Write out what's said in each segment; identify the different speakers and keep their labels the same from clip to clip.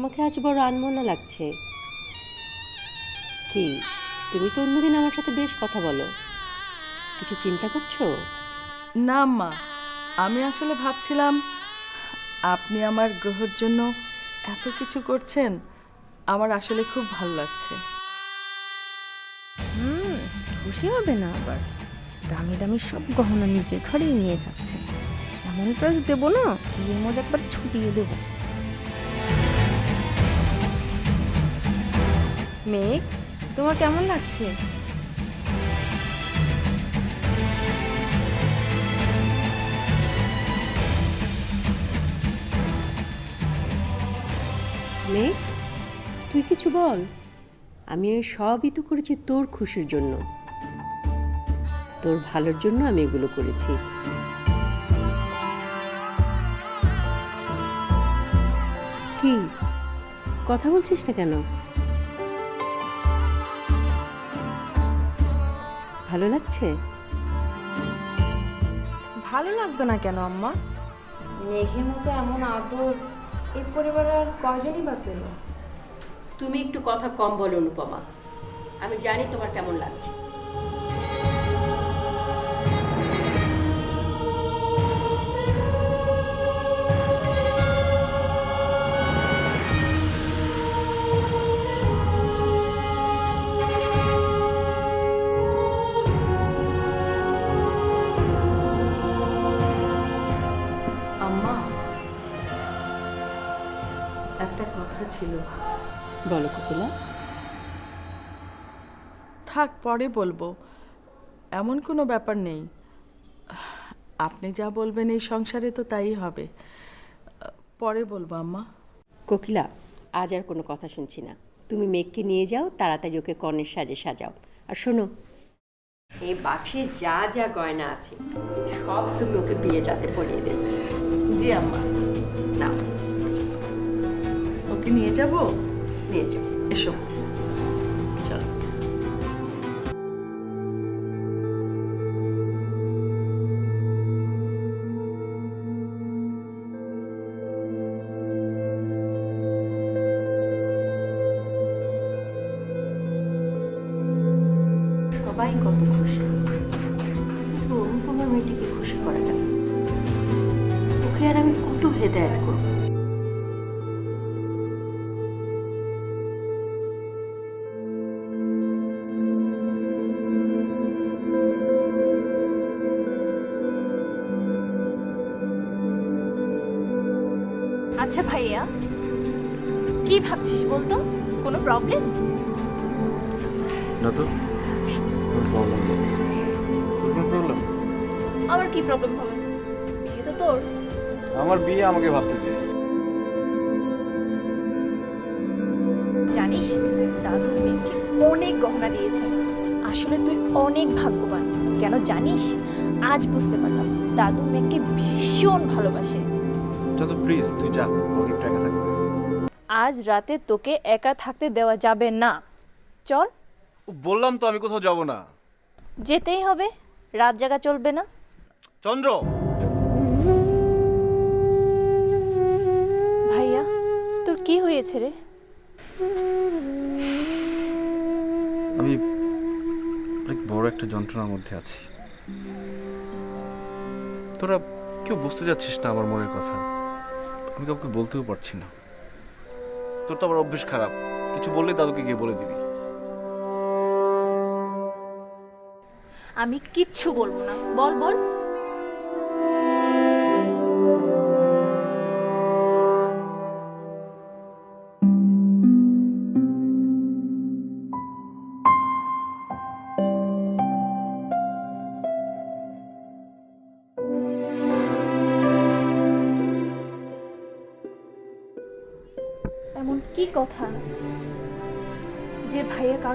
Speaker 1: তোমাকে আজ বড় আনমনা লাগছে। কি তুমি তো অন্যদিন আমার সাথে বেশ কথা বলো। কিছু চিন্তা করছ?
Speaker 2: না মা আমি আসলে ভাবছিলাম আপনি আমার গ্রহর জন্য এত কিছু করছেন আমার আসলে খুব ভালো লাগছে।
Speaker 3: হুম খুশি হবে না আবার। দামি দামি সব গহনা নিজের ঘরেই নিয়ে যাচ্ছে। এমন প্রাইস দেবো না বিয়ের মধ্যে একবার ছুটিয়ে দেবো। মেঘ, তোমার কেমন লাগছে?
Speaker 1: মেঘ, তুই কিছু বল? আমি ওই সবই তো করেছি তোর খুশির জন্য। তোর ভালোর জন্য আমি এগুলো করেছি। কি? কথা বলছিস না কেন? ভালো লাগছে?
Speaker 3: ভালো লাগতো না কেন আম্মা? মেঘের মতো এমন আদর এই পরিবারে আর কয়জনই বা পেল?
Speaker 1: তুমি একটু কথা কম বলো অনুপমা। আমি জানি তোমার কেমন লাগছে।
Speaker 2: কথা ছিল।
Speaker 1: বলো কোকিলা
Speaker 2: থাক পরে বলব। এমন কোনো ব্যাপার নেই। আপনি যা বলবেন এই সংসারে তো তাই হবে। পরে বলব আম্মা।
Speaker 1: কোকিলা আজ আর কোনো কথা শুনছি না। তুমি মেঘকে নিয়ে যাও তাড়াতাড়ি ওকে কনের সাজে সাজাও। আর শোনো এই বাক্সে যা যা গয়না আছে সব তুমি ওকে বিয়ে রাতে পরিয়ে দেবে।
Speaker 2: জি আম্মা।
Speaker 1: না
Speaker 2: ওকে নিয়ে যাব?
Speaker 1: নিয়ে যাও
Speaker 2: এসো।
Speaker 1: সবাই কত খুশি। কিন্তু অনুপমা মেয়েটিকে খুশি করে না। ওকে আর আমি কত হেদায়ত করব?
Speaker 4: প্রবলেম হবে। বিয়ে তো তোর।
Speaker 5: আমার বিয়ে আমাকে ভাবতে দে।
Speaker 4: জানিস দাদু মেয়েকে অনেক গহনা দিয়েছে। আসলে তুই অনেক ভাগ্যবান। কেন জানিস? আজ বুঝতে পারলাম দাদু মেয়েকে ভীষণ ভালোবাসে।
Speaker 5: যত প্লিজ তুই যা আমাকে একটু একা থাকতে
Speaker 4: আজ রাতে তোকে একা থাকতে দেওয়া যাবে না। চল।
Speaker 5: বললাম তো আমি কোথাও যাব না।
Speaker 4: যেতেই হবে রাত জাগা চলবে না।
Speaker 5: চন্দ্র।
Speaker 4: ভাইয়া তোর কি হয়েছে রে?
Speaker 5: আমি অনেক বড় একটা যন্ত্রণার মধ্যে আছি। তোরা কেউ বুঝতে যাচ্ছিস না আমার মনের কথা। আমি কাউকে বলতেও পারছি না। তোর তো আবার অভ্যেস খারাপ। কিছু বললে দাদুকে গিয়ে বলে দিবি।
Speaker 4: আমি কিচ্ছু বলব না। বল বল।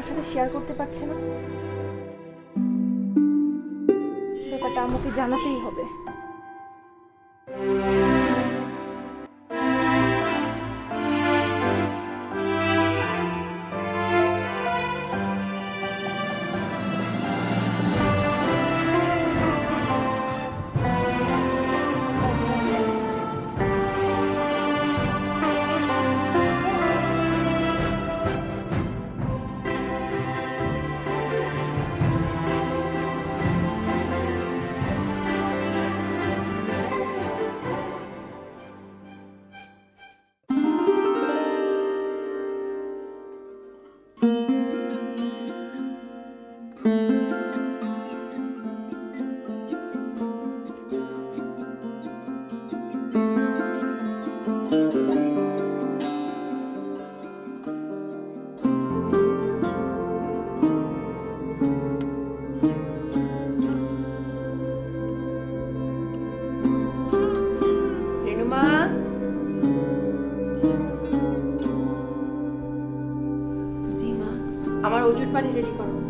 Speaker 4: কারোর সাথে শেয়ার করতে পারছে না। ব্যাপারটা আমাকে জানাতেই হবে। আমার ওষুধ পানি রেডি করো।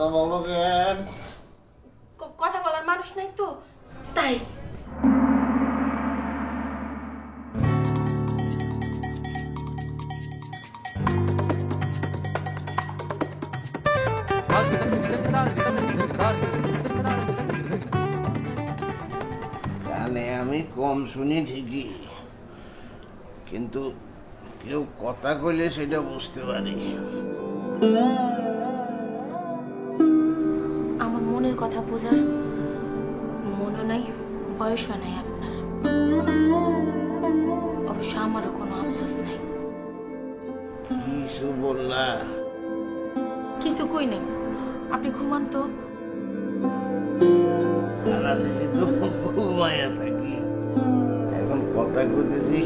Speaker 4: কথা বলো
Speaker 6: কেন কথা
Speaker 4: বলার মানুষ নাই তো তাই।
Speaker 6: কানে আমি কম শুনি ঠিকই কিন্তু কেউ কথা কইলে সেটা বুঝতে পারি।
Speaker 4: কথা বোঝার মনও নাই বয়সও নাই আপনার। অবশ্য আমারও কোনো আফসোস নাই।
Speaker 6: কিছু বললা
Speaker 4: কিছু কই নাই। আপনি ঘুমান তো।
Speaker 6: সারাদিনই তো ঘুমাইয়া থাকি। এখন কথা কইতেছি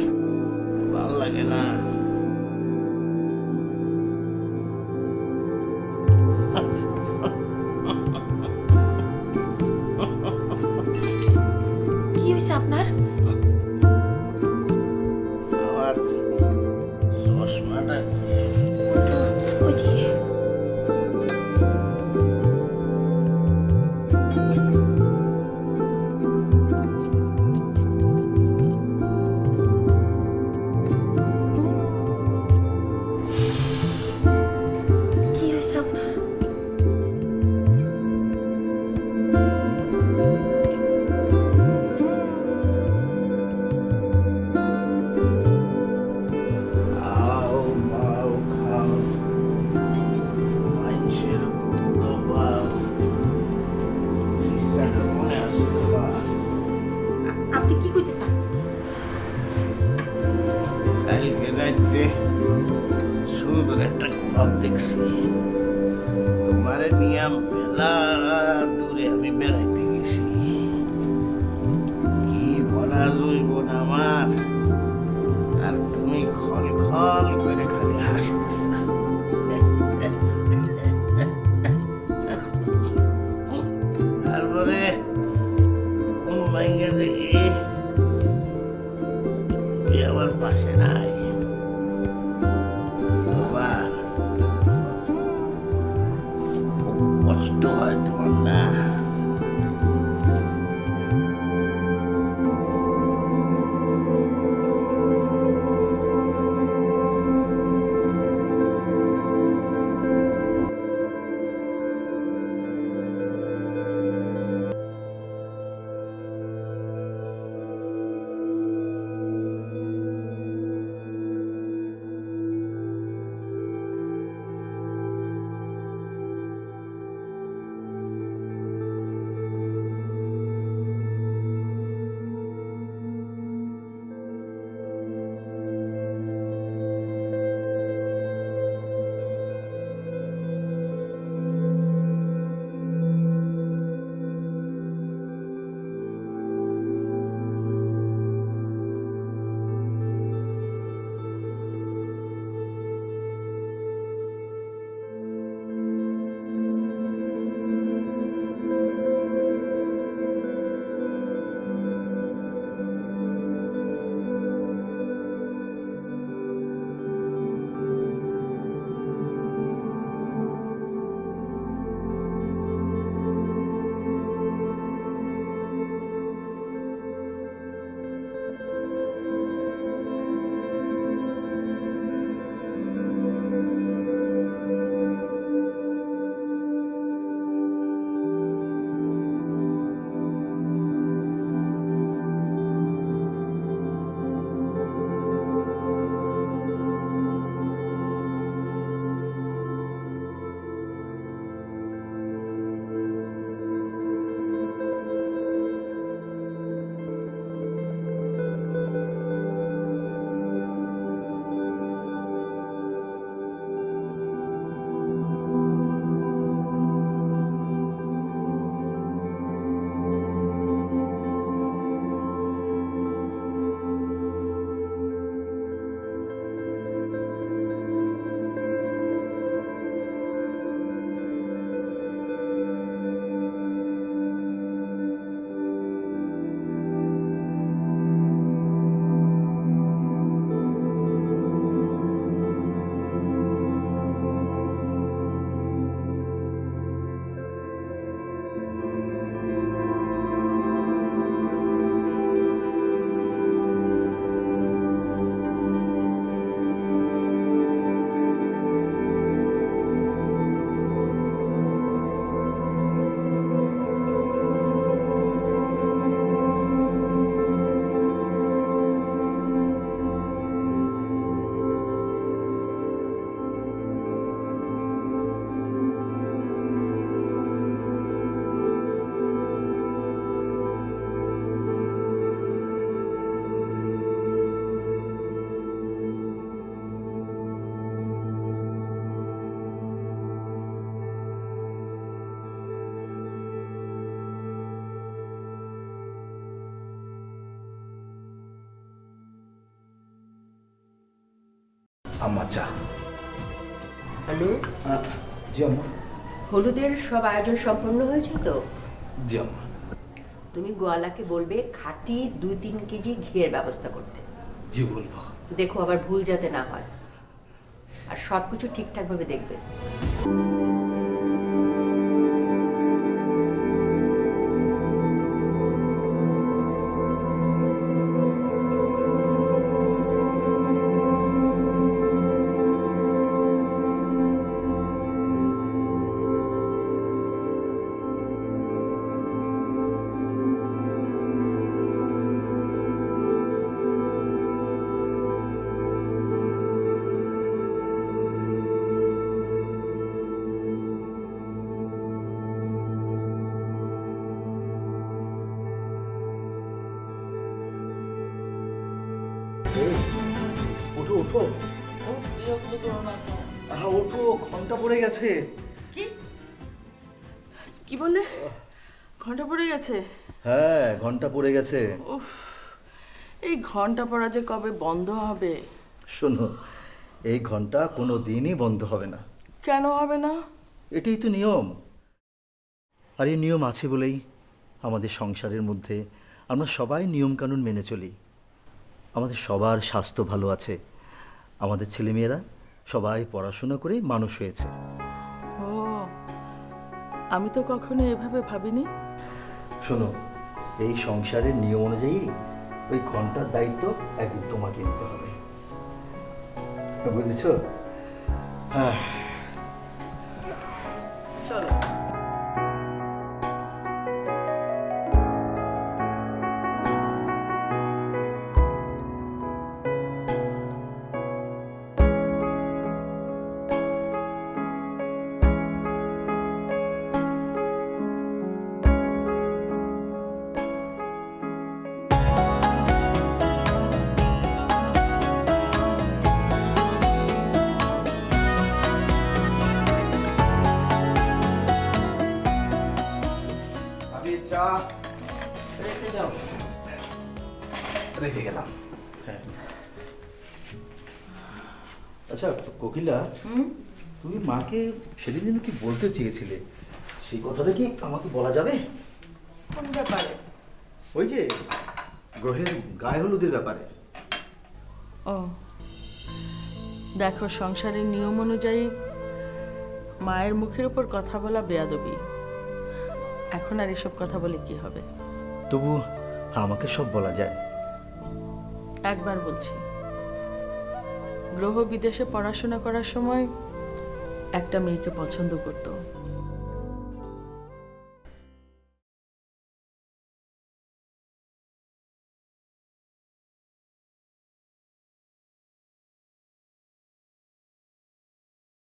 Speaker 6: আম্মা চা
Speaker 1: আনু
Speaker 6: জি আম্মা।
Speaker 1: হলুদের সব আয়োজন সম্পন্ন হয়েছে তো?
Speaker 6: জি আম্মা।
Speaker 1: তুমি গোয়ালাকে বলবে খাঁটি দুই তিন কেজি ঘিয়ের ব্যবস্থা করতে।
Speaker 6: জি বলব।
Speaker 1: দেখো আবার ভুল যাতে না হয়। আর সব কিছু ঠিকঠাকভাবে দেখবে।
Speaker 7: ওঠো আহা ওঠো ঘণ্টা পড়ে গেছে।
Speaker 2: কি? কি বললে? ঘণ্টা পড়ে গেছে?
Speaker 7: হ্যাঁ ঘণ্টা পড়ে গেছে।
Speaker 2: উফ এই ঘণ্টা পড়া যে কবে বন্ধ হবে?
Speaker 7: শোনো এই ঘণ্টা কোনো দিনই বন্ধ হবে না।
Speaker 2: কেন হবে না?
Speaker 7: এটাই তো নিয়ম। আর এই নিয়ম আছে বলেই আমাদের সংসারের মধ্যে আমরা সবাই নিয়মকানুন মেনে চলি। আমাদের সবার স্বাস্থ্য ভালো আছে। আমাদের ছেলেমেয়েরা সবাই পড়াশোনা করে মানুষ হয়েছে।
Speaker 2: ও আমি তো কখনো এভাবে ভাবিনি।
Speaker 7: শোনো এই সংসারের নিয়ম অনুযায়ী ওই ঘণ্টার দায়িত্ব একদিন তোমাকে নিতে হবে। বুঝেছ? হ্যাঁ।
Speaker 6: রেখে গেলাম।
Speaker 7: হ্যাঁ। আচ্ছা কোকিলা তুমি মাকে সেদিন যেন কি বলতে চেয়েছিলে? সেই কথাটা কি আমাকে বলা যাবে?
Speaker 2: কোন ব্যাপারে?
Speaker 7: ওই যে গ্রহের গায়ে হলুদের ব্যাপারে।
Speaker 2: ও। দেখো সংসারের নিয়ম অনুযায়ী মায়ের মুখের উপর কথা বলা বেয়াদবি। এখন আর এসব কথা বলে কি হবে?
Speaker 7: তবু আমাকে সব বলা যায়।
Speaker 2: একবার বলছি গ্রহ বিদেশে পড়াশোনা করার সময় একটা মেয়েকে পছন্দ করতো।